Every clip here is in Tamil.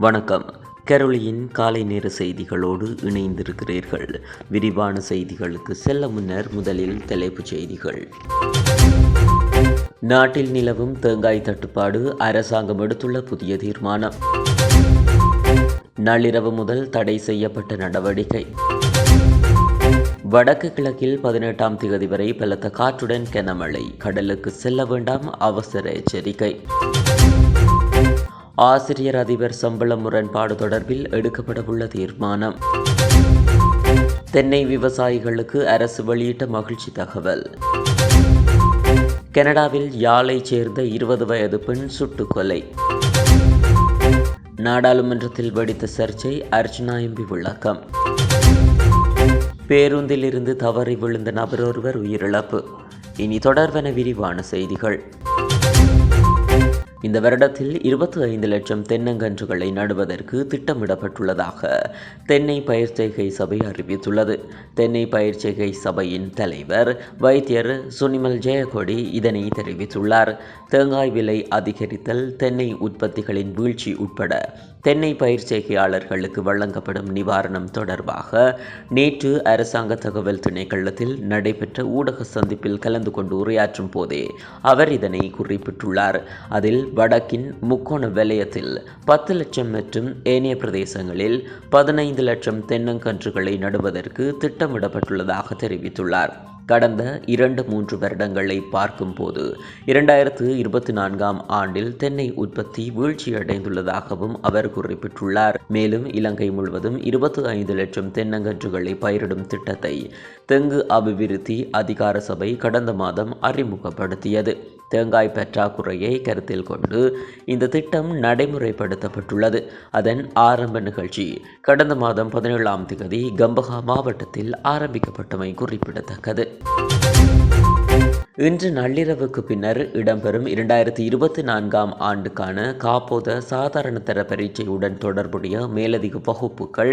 வணக்கம். கரோலியின் காலை நேர செய்திகளோடு இணைந்திருக்கிறீர்கள். விரிவான செய்திகளுக்கு செல்ல முன்னர் முதலில் தலைப்புச் செய்திகள். நாட்டில் நிலவும் தேங்காய் தட்டுப்பாடு அரசாங்கம் எடுத்துள்ள புதிய தீர்மானம். நள்ளிரவு முதல் தடை செய்யப்பட்ட நடவடிக்கை. வடக்கு கிழக்கில் பதினெட்டாம் தேதி வரை பலத்த காற்றுடன் கனமழை. கடலுக்கு செல்ல வேண்டாம் அவசர எச்சரிக்கை. ஆசிரியர் அதிபர் சம்பள முரண்பாடு தொடர்பில் எடுக்கப்படவுள்ள தீர்மானம். தென்னை விவசாயிகளுக்கு அரசு வெளியிட்ட மகிழ்ச்சி தகவல். கனடாவில் யாழைச் சேர்ந்த இருபது வயது பெண் சுட்டுக்கொலை நாடாளுமன்றத்தில் வெடித்த சர்ச்சை அர்ச்சனா எம்பி விளக்கம். பேருந்தில் இருந்து தவறி விழுந்த நபர் ஒருவர் உயிரிழப்பு. இனி தொடர்வன விரிவான செய்திகள். இந்த வருடத்தில் இருபத்தி ஐந்து லட்சம் தென்னங்கன்றுகளை நடுவதற்கு திட்டமிடப்பட்டுள்ளதாக தென்னை பயிர்ச்செய்கை சபை அறிவித்துள்ளது. தென்னை பயிர்ச்செய்கை சபையின் தலைவர் வைத்தியர் சுனிமல் ஜெயகொடி இதனை தெரிவித்துள்ளார். தேங்காய் விலை அதிகரித்தல் தென்னை உற்பத்திகளின் வீழ்ச்சி உட்பட தென்னை பயிர்ச்செய்கையாளர்களுக்கு வழங்கப்படும் நிவாரணம் தொடர்பாக நேற்று அரசாங்க தகவல் திணைக்களத்தில் நடைபெற்ற ஊடக சந்திப்பில் கலந்து கொண்டு உரையாற்றும் போதே அவர் இதனை குறிப்பிட்டுள்ளார். அதில் வடக்கின் முக்கோண வலயத்தில் பத்து லட்சம் மற்றும் ஏனைய பிரதேசங்களில் பதினைந்து லட்சம் தென்னங்கன்றுகளை நடுவதற்கு திட்டமிடப்பட்டுள்ளதாக தெரிவித்துள்ளார். கடந்த இரண்டு மூன்று வருடங்களை பார்க்கும்போது இரண்டாயிரத்து இருபத்தி நான்காம் ஆண்டில் தென்னை உற்பத்தி வீழ்ச்சியடைந்துள்ளதாகவும் அவர் குறிப்பிட்டுள்ளார். மேலும் இலங்கை முழுவதும் இருபத்தி ஐந்து லட்சம் தென்னங்கன்றுகளை பயிரிடும் திட்டத்தை தெங்கு அபிவிருத்தி அதிகார சபை கடந்த மாதம் அறிமுகப்படுத்தியது. தேங்காய் பற்றாக்குறையை கருத்தில் கொண்டு இந்த திட்டம் நடைமுறைப்படுத்தப்பட்டுள்ளது. அதன் ஆரம்ப நிகழ்ச்சி கடந்த மாதம் பதினேழாம் தேதி கம்பஹா மாவட்டத்தில் ஆரம்பிக்கப்பட்டமை குறிப்பிடத்தக்கது. இன்று நள்ளிரவுக்கு பின்னர் இடம்பெறும் இரண்டாயிரத்தி இருபத்தி நான்காம் ஆண்டுக்கான காப்போத சாதாரண தர பரீட்சையுடன் தொடர்புடைய மேலதிக வகுப்புகள்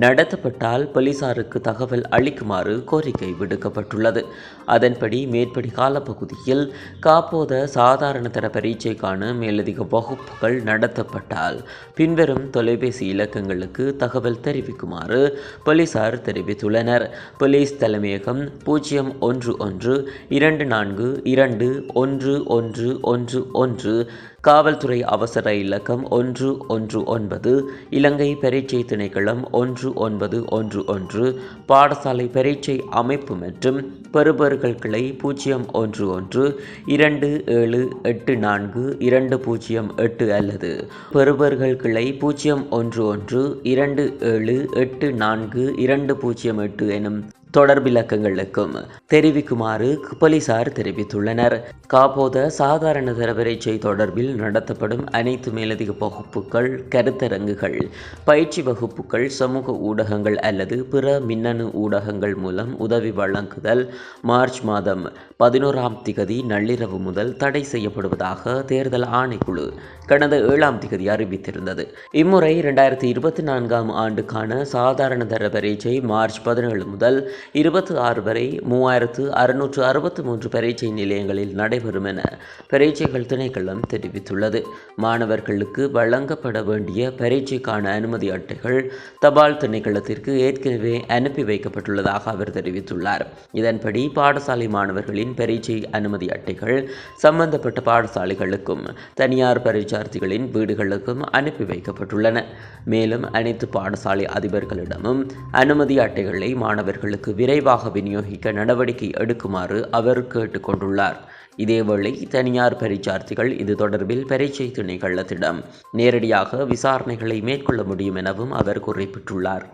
நடத்தப்பட்டால் போலீசாருக்கு தகவல் அளிக்குமாறு கோரிக்கை விடுக்கப்பட்டுள்ளது. அதன்படி மேற்படி காலப்பகுதியில் காப்போத சாதாரண தர பரீட்சைக்கான மேலதிக வகுப்புகள் நடத்தப்பட்டால் பின்வரும் தொலைபேசி இலக்கங்களுக்கு தகவல் தெரிவிக்குமாறு போலீசார் தெரிவித்துள்ளனர். போலீஸ் தலைமையகம் பூஜ்ஜியம் ஒன்று ஒன்று இரண்டு நான்கு இரண்டு ஒன்று ஒன்று ஒன்று ஒன்று காவல்துறை அவசர இலக்கம் ஒன்று ஒன்று ஒன்பது இலங்கை பரீட்சை திணைக்களம் ஒன்று ஒன்பது ஒன்று ஒன்று பாடசாலை பரீட்சை அமைப்பு மற்றும் பெறுபர்கள் கிளை பூஜ்ஜியம் ஒன்று ஒன்று இரண்டு ஏழு எட்டு நான்கு இரண்டு பூஜ்ஜியம் எட்டு அல்லது பெறுபர்கள் கிளை பூஜ்ஜியம் ஒன்று ஒன்று இரண்டு ஏழு எட்டு நான்கு இரண்டு பூஜ்ஜியம் எட்டு எனும் தொடர்பிலக்கங்களுக்கும் தெரிவிக்குமாறு போலீசார் தெரிவித்துள்ளனர். காப்போத சாதாரண தர பரீட்சை தொடர்பில் நடத்தப்படும் அனைத்து மேலதிக வகுப்புகள் கருத்தரங்குகள் பயிற்சி வகுப்புகள் சமூக ஊடகங்கள் அல்லது பிற மின்னணு ஊடகங்கள் மூலம் உதவி வழங்குதல் மார்ச் மாதம் பதினோராம் திகதி நள்ளிரவு முதல் தடை செய்யப்படுவதாக தேர்தல் ஆணைக்குழு கடந்த ஏழாம் திகதி அறிவித்திருந்தது. இம்முறை இரண்டாயிரத்தி இருபத்தி நான்காம் ஆண்டுக்கான சாதாரண தர பரீட்சை மார்ச் பதினேழு முதல் இருபத்தி ஆறு வரை மூவாயிரத்து அறுநூற்று அறுபத்தி மூன்று பரீட்சை நிலையங்களில் நடைபெறும் என பரீட்சைகள் திணைக்களம் தெரிவித்துள்ளது. மாணவர்களுக்கு வழங்கப்பட வேண்டிய பரீட்சைக்கான அனுமதி அட்டைகள் தபால் திணைக்களத்திற்கு ஏற்கனவே அனுப்பி வைக்கப்பட்டுள்ளதாக அவர் தெரிவித்துள்ளார். இதன்படி பாடசாலை மாணவர்களின் பரீட்சை அனுமதி அட்டைகள் சம்பந்தப்பட்ட பாடசாலைகளுக்கும் தனியார் பரீட்சார்த்திகளின் வீடுகளுக்கும் அனுப்பி வைக்கப்பட்டுள்ளன. மேலும் அனைத்து பாடசாலை அதிபர்களிடமும் அனுமதி அட்டைகளை மாணவர்களுக்கு விரைவாக விநியோகிக்க நடவடிக்கை எடுக்குமாறு அவர் கேட்டுக்கொண்டுள்ளார். இதேவேளை தனியார் பரீட்சார்த்திகள் இது தொடர்பில் பரீட்சை திணைக்களத்திடம் நேரடியாக விசாரணைகளை மேற்கொள்ள முடியும் எனவும் அவர் குறிப்பிட்டுள்ளார்.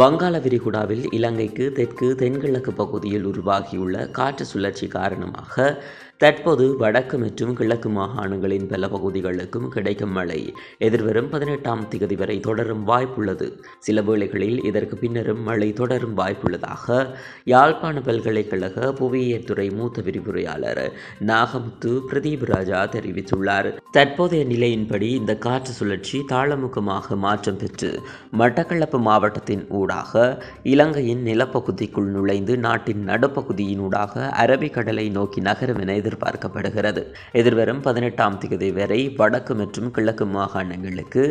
வங்காள விரிகுடாவில் இலங்கைக்கு தெற்கு தென்கிழக்கு பகுதியில் உருவாகியுள்ள காற்று சுழற்சி காரணமாக தற்போது வடக்கு மற்றும் கிழக்கு மாகாணங்களின் பல பகுதிகளுக்கும் கிடைக்கும் மழை. எதிர்வரும் பதினெட்டாம் திகதி வரை தொடரும் வாய்ப்புள்ளது. சில வேளைகளில் இதற்கு பின்னரும் மழை தொடரும் வாய்ப்புள்ளதாக யாழ்ப்பாண பல்கலைக்கழக புவியியல் துறை மூத்த விரிவுரையாளர் நாகமுத்து பிரதீப் ராஜா தெரிவித்துள்ளார். தற்போதைய நிலையின்படி இந்த காற்று சுழற்சி தாளமுகமாக மாற்றம் பெற்று மட்டக்களப்பு மாவட்டத்தின் ஊடாக இலங்கையின் நிலப்பகுதிக்குள் நுழைந்து நாட்டின் நடுப்பகுதியினூடாக அரபிக்கடலை நோக்கி நகரும் என எதிர்பார்க்கப்படுகிறது. எதிர்வரும் பதினெட்டாம் தேதி வரை வடக்கு மற்றும் கிழக்கு மாகாணங்களுக்கு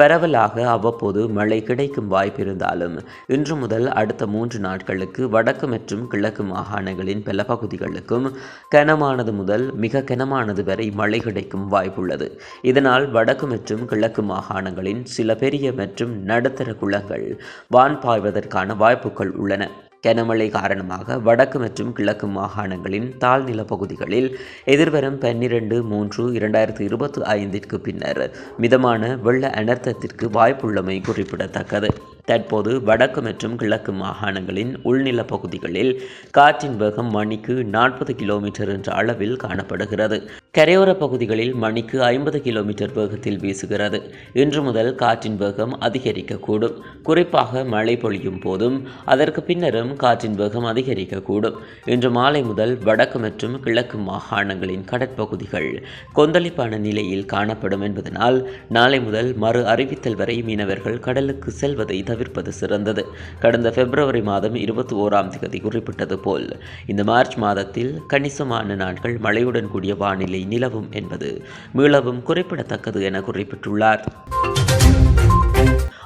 பரவலாக அவ்வப்போது மழை கிடைக்கும் வாய்ப்பு இருந்தாலும் இன்று முதல் அடுத்த மூன்று நாட்களுக்கு வடக்கு மற்றும் கிழக்கு மாகாணங்களின் பல பகுதிகளுக்கும் கனமானது முதல் மிக கனமானது வரை மழை கிடைக்கும் வாய்ப்புள்ளது. இதனால் வடக்கு மற்றும் கிழக்கு மாகாணங்களின் சில பெரிய மற்றும் நடுத்தர குளங்கள் வான் பாய்வதற்கான வாய்ப்புகள் உள்ளன. கனமழை காரணமாக வடக்கு மற்றும் கிழக்கு மாகாணங்களின் தாழ்நில பகுதிகளில் எதிர்வரும் பன்னிரண்டு மூன்று இரண்டாயிரத்தி இருபத்தி ஐந்திற்கு பின்னர் மிதமான வெள்ள அனர்த்தத்திற்கு வாய்ப்புள்ளமை குறிப்பிடத்தக்கது. தற்போது வடக்கு மற்றும் கிழக்கு மாகாணங்களின் உள்நில பகுதிகளில் காற்றின் வேகம் மணிக்கு நாற்பது கிலோமீட்டர் என்ற அளவில் காணப்படுகிறது. கரையோர பகுதிகளில் மணிக்கு ஐம்பது கிலோமீட்டர் வேகத்தில் வீசுகிறது. இன்று முதல் காற்றின் வேகம் அதிகரிக்கக்கூடும். குறிப்பாக மழை பொழியும் போதும் அதற்கு பின்னரும் காற்றின் வேகம் அதிகரிக்கக்கூடும். இன்று மாலை முதல் வடக்கு மற்றும் கிழக்கு மாகாணங்களின் கடற்பகுதிகள் கொந்தளிப்பான நிலையில் காணப்படும் என்பதனால் நாளை முதல் மறு அறிவித்தல் வரை மீனவர்கள் கடலுக்கு செல்வதை தவிர்ப்பது சிறந்தது. கடந்த பிப்ரவரி மாதம் இருபத்தி ஓராம் தேதி குறிப்பிட்டது போல் இந்த மார்ச் மாதத்தில் கணிசமான நாட்கள் மழையுடன் கூடிய வானிலை நிலவும் என்பது மீளவும் குறிப்பிடத்தக்கது என குறிப்பிட்டுள்ளார்.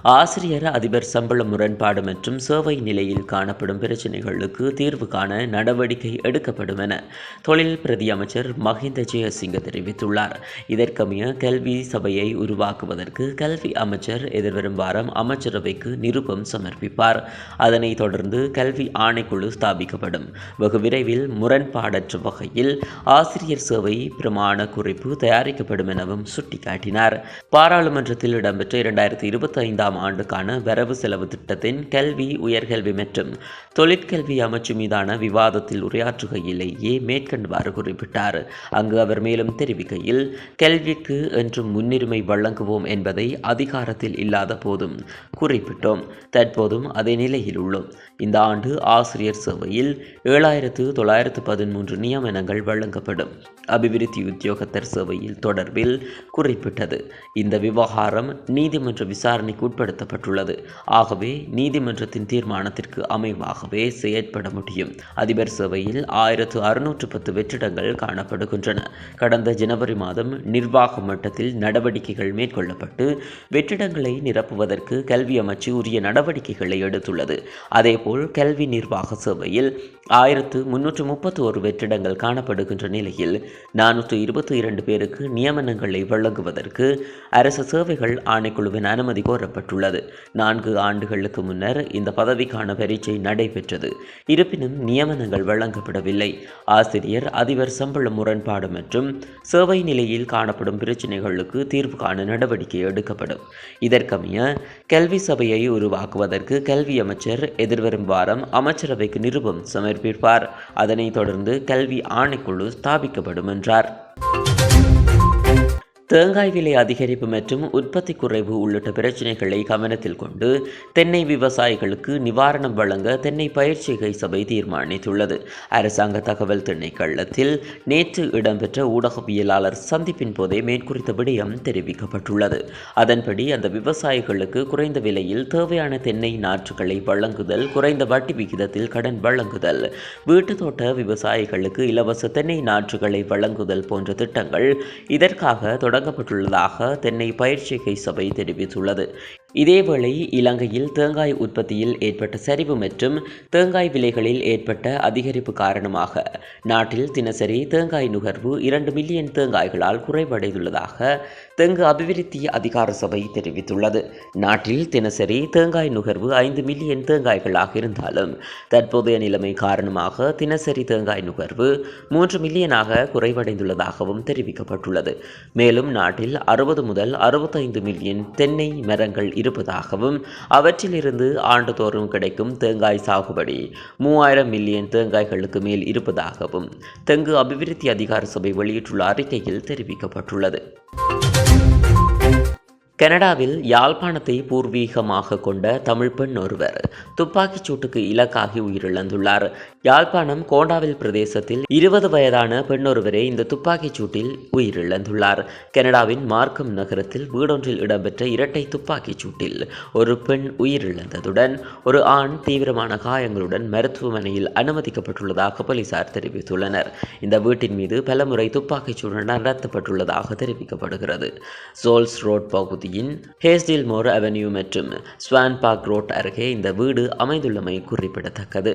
ஆசிரியர் அதிபர் சம்பள முரண்பாடு மற்றும் சேவை நிலையில் காணப்படும் பிரச்சினைகளுக்கு தீர்வு காண நடவடிக்கை எடுக்கப்படும் என தொழில் பிரதி அமைச்சர் மஹிந்த ஜெயசிங்க தெரிவித்துள்ளார். இதற்கமைய கல்வி சபையை உருவாக்குவதற்கு கல்வி அமைச்சர் எதிர்வரும் வாரம் அமைச்சரவைக்கு நிருபம் சமர்ப்பிப்பார். அதனைத் தொடர்ந்து கல்வி ஆணைக்குழு ஸ்தாபிக்கப்படும். வெகு விரைவில் முரண்பாடற்ற வகையில் ஆசிரியர் சேவை பிரமாண குறிப்பு தயாரிக்கப்படும் எனவும் சுட்டிக்காட்டினார். பாராளுமன்றத்தில் இடம்பெற்ற இரண்டாயிரத்தி இருபத்தி ஐந்தாம் ஐந்தாம் ஆண்டுக்கான வரவு செலவு திட்டத்தின் கல்வி உயர்கல்வி மற்றும் தொழிற்கல்வி அமைச்சு மீதான விவாதத்தில் உரையாற்றுகையிலேயே மேற்கண்டவாறு குறிப்பிட்டார். அங்கு அவர் மேலும் தெரிவிக்கையில் கல்விக்கு என்றும் முன்னுரிமை வழங்குவோம் என்பதை அதிகாரத்தில் இல்லாத போதும் குறிப்பிட்டோம். தற்போதும் அதே நிலையில் உள்ளோம். இந்த ஆண்டு ஆசிரியர் சேவையில் ஏழாயிரத்து தொள்ளாயிரத்து பதிமூன்று நியமனங்கள் வழங்கப்படும். அபிவிருத்தி உத்தியோகத்தர் சேவையில் தொடர்பில் குறிப்பிட்டது. இந்த விவகாரம் நீதிமன்ற விசாரணைக்கு உட்படுத்தப்பட்டுள்ளது ஆகவே நீதிமன்றத்தின் தீர்மானத்திற்கு அமைவாகவே செயற்பட முடியும். அதிபர் சபையில் ஆயிரத்து அறுநூற்று பத்து வெற்றிடங்கள் காணப்படுகின்றன. கடந்த ஜனவரி மாதம் நிர்வாக மட்டத்தில் நடவடிக்கைகள் மேற்கொள்ளப்பட்டு வெற்றிடங்களை நிரப்புவதற்கு கல்வி அமைச்சு உரிய நடவடிக்கைகளை எடுத்துள்ளது. அதேபோல் கல்வி நிர்வாக சேவையில் ஆயிரத்து முன்னூற்று முப்பத்தி ஒரு வெற்றிடங்கள் காணப்படுகின்ற நிலையில் நானூற்று இருபத்தி இரண்டு பேருக்கு நியமனங்களை வழங்குவதற்கு அரசு சேவைகள் ஆணைக்குழுவின் அனுமதி கோரப்பட்டுள்ளது. நான்கு ஆண்டுகளுக்கு முன்னர் இந்த பதவிக்கான பரீட்சை நடைபெற்றது. இருப்பினும் நியமனங்கள் வழங்கப்படவில்லை. ஆசிரியர் அதிபர் சம்பள முரண்பாடு மற்றும் சேவை நிலையில் காணப்படும் பிரச்சினைகளுக்கு தீர்வு காண நடவடிக்கை எடுக்கப்படும். இதற்கமைய கல்வி சபையை உருவாக்குவதற்கு கல்வி அமைச்சர் எதிர்வரும் வாரம் அமைச்சரவைக்கு நிருபம் சமர்ப்பிப்பார். அதனைத் தொடர்ந்து கல்வி ஆணைக்குழு ஸ்தாபிக்கப்படும் என்றார். தேங்காய் விலை அதிகரிப்பு மற்றும் உற்பத்தி குறைவு உள்ளிட்ட பிரச்சினைகளை கவனத்தில் கொண்டு தென்னை விவசாயிகளுக்கு நிவாரணம் வழங்க தென்னை பயிற்சிகை சபை தீர்மானித்துள்ளது. அரசாங்க தகவல் திணைக்களத்தில் நேற்று இடம்பெற்ற ஊடகவியலாளர் சந்திப்பின் போதே மேற்குறித்த விடயம் தெரிவிக்கப்பட்டுள்ளது. அதன்படி அந்த விவசாயிகளுக்கு குறைந்த விலையில் தேவையான தென்னை நாற்றுகளை வழங்குதல் குறைந்த வட்டி விகிதத்தில் கடன் வழங்குதல் வீட்டு தோட்ட விவசாயிகளுக்கு இலவச தென்னை நாற்றுகளை வழங்குதல் போன்ற திட்டங்கள் இதற்காக தொடர் தொடங்கப்பட்டுள்ளதாக தென்னை பயிற்சிகை சபை தெரிவித்துள்ளது. இதேவேளை இலங்கையில் தேங்காய் உற்பத்தியில் ஏற்பட்ட சரிவு மற்றும் தேங்காய் விலைகளில் ஏற்பட்ட அதிகரிப்பு காரணமாக நாட்டில் தினசரி தேங்காய் நுகர்வு இரண்டு மில்லியன் தேங்காய்களால் குறைவடைந்துள்ளதாக தெங்கு அபிவிருத்தி அதிகார சபை தெரிவித்துள்ளது. நாட்டில் தினசரி தேங்காய் நுகர்வு ஐந்து மில்லியன் தேங்காய்களாக இருந்தாலும் தற்போதைய நிலைமை காரணமாக தினசரி தேங்காய் நுகர்வு மூன்று மில்லியனாக குறைவடைந்துள்ளதாகவும் தெரிவிக்கப்பட்டுள்ளது. மேலும் நாட்டில் அறுபது முதல் அறுபத்தைந்து மில்லியன் தென்னை மரங்கள் இருப்பதாகவும் அவற்றிலிருந்து ஆண்டுதோறும் கிடைக்கும் தேங்காய் சாகுபடி மூவாயிரம் மில்லியன் தேங்காய்களுக்கு மேல் இருப்பதாகவும் தெங்கு அபிவிருத்தி அதிகார சபை வெளியிட்டுள்ள அறிக்கையில் தெரிவிக்கப்பட்டுள்ளது. கனடாவில் யாழ்ப்பாணத்தை பூர்வீகமாக கொண்ட தமிழ் பெண் ஒருவர் துப்பாக்கிச் சூட்டுக்கு இலக்காகி உயிரிழந்துள்ளார். யாழ்ப்பாணம் கோண்டாவில் பிரதேசத்தில் இருபது வயதான பெண் ஒருவரே இந்த துப்பாக்கிச் சூட்டில் உயிரிழந்துள்ளார். கனடாவின் மார்க்கம் நகரத்தில் வீடொன்றில் இடம்பெற்ற இரட்டை துப்பாக்கிச் சூட்டில் ஒரு பெண் உயிரிழந்ததுடன் ஒரு ஆண் தீவிரமான காயங்களுடன் மருத்துவமனையில் அனுமதிக்கப்பட்டுள்ளதாக போலீசார் தெரிவித்துள்ளனர். இந்த வீட்டின் மீது பலமுறை துப்பாக்கிச் சூடு நடத்தப்பட்டுள்ளதாக தெரிவிக்கப்படுகிறது. சோல்ஸ் ரோட் பகுதி பகுதியின் ஹேஸ்டில் மோர் அவென்யூ மற்றும் ஸ்வான் பார்க் ரோட் அருகே இந்த வீடு அமைந்துள்ளமை குறிப்பிடத்தக்கது.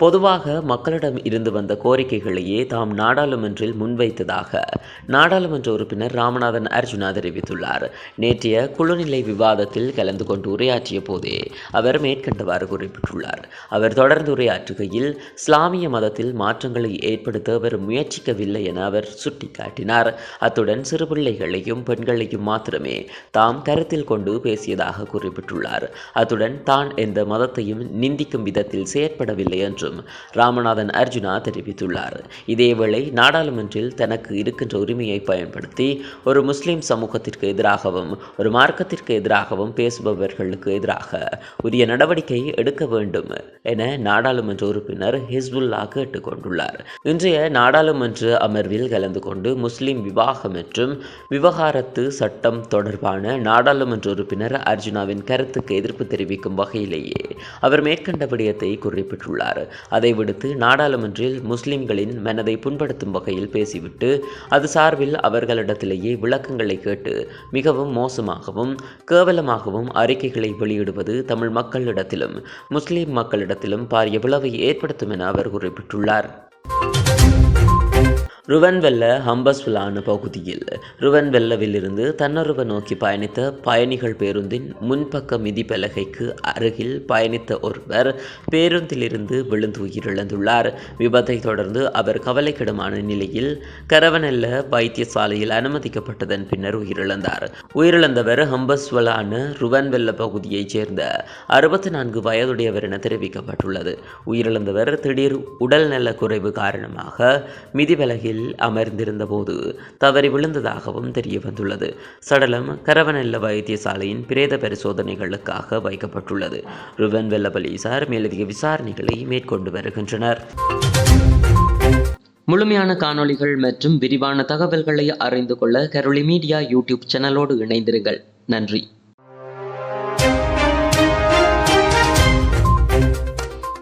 பொதுவாக மக்களிடம் இருந்து வந்த கோரிக்கைகளையே தாம் நாடாளுமன்றில் முன்வைத்ததாக நாடாளுமன்ற உறுப்பினர் ராமநாதன் அர்ஜுனா தெரிவித்துள்ளார். நேற்றைய குழுநிலை விவாதத்தில் கலந்து கொண்டு உரையாற்றிய போதே அவர் மேற்கண்டவாறு குறிப்பிட்டுள்ளார். அவர் தொடர்ந்து உரையாற்றுகையில் இஸ்லாமிய மதத்தில் மாற்றங்களை ஏற்படுத்த அவர் முயற்சிக்கவில்லை என அவர் சுட்டிக்காட்டினார். அத்துடன் சிறுபிள்ளைகளையும் பெண்களையும் மாத்திரமே தாம் கருத்தில் கொண்டு பேசியதாக குறிப்பிட்டுள்ளார். அத்துடன் தான் எந்த மதத்தையும் நிந்திக்கும் விதத்தில் செயற்படவில்லை என்று என்றும் ராமநாதன் அர்ஜுனா தெரிவித்துள்ளார். இதேவேளை நாடாளுமன்றில் தனக்கு இருக்கின்ற உரிமையை பயன்படுத்தி ஒரு முஸ்லிம் சமூகத்திற்கு எதிராகவும் ஒரு மார்க்கத்திற்கு எதிராகவும் பேசுபவர்களுக்கு எதிராக உரிய நடவடிக்கை எடுக்க வேண்டும் என நாடாளுமன்ற உறுப்பினர் ஹிஸ்புல்லா கேட்டுக்கொண்டுள்ளார். இன்றைய நாடாளுமன்ற அமர்வில் கலந்து கொண்டு முஸ்லிம் விவாகம் மற்றும் விவகாரத்து சட்டம் தொடர்பான நாடாளுமன்ற உறுப்பினர் அர்ஜுனாவின் கருத்துக்கு எதிர்ப்பு தெரிவிக்கும் வகையிலேயே அவர் மேற்கண்ட விடயத்தை குறிப்பிட்டுள்ளார். அதை விடுத்து நாடாளுமன்றில் முஸ்லிம்களின் மனதை புண்படுத்தும் வகையில் பேசிவிட்டு அது சார்பில் அவர்களிடத்திலேயே விளக்கங்களை கேட்டு மிகவும் மோசமாகவும் கேவலமாகவும் அறிக்கைகளை வெளியிடுவது தமிழ் மக்களிடத்திலும் முஸ்லிம் மக்களிடத்திலும் பாரிய விளைவை ஏற்படுத்தும் என அவர் குறிப்பிட்டுள்ளார். ருவன்வெல்ல ஹம்பஸ்விலான பகுதியில் ருவன்வெல்லவிலிருந்து தன்னருவ நோக்கி பயணித்த பயணிகள் பேருந்தின் முன்பக்க மிதிப்பலகைக்கு அருகில் பயணித்த ஒருவர் பேருந்திலிருந்து விழுந்து உயிரிழந்துள்ளார் விபத்தை தொடர்ந்து அவர் கவலைக்கிடமான நிலையில் கரவனெல்ல வைத்தியசாலையில் அனுமதிக்கப்பட்டதன் பின்னர் உயிரிழந்தார். உயிரிழந்தவர் ஹம்பஸ்வலான ருவன்வெல்ல பகுதியைச் சேர்ந்த அறுபத்தி நான்கு வயதுடையவர் என தெரிவிக்கப்பட்டுள்ளது. உயிரிழந்தவர் திடீர் உடல்நல குறைவு காரணமாக மிதிபலகில் அமர்ந்திருந்தபோது தவறி விழுந்ததாகவும் தெரிய வந்துள்ளது சடலம் கரவனெல்ல வைத்தியசாலையின் பிரேத பரிசோதனைகளுக்காக வைக்கப்பட்டுள்ளது. ருவன்வெல்ல போலீசார் மேலதிக விசாரணைகளை மேற்கொண்டு வருகின்றனர். முழுமையான காணொளிகள் மற்றும் விரிவான தகவல்களை அறிந்து கொள்ள கரோலி மீடியா யூடியூப் சேனலோடு இணைந்திருங்கள். நன்றி.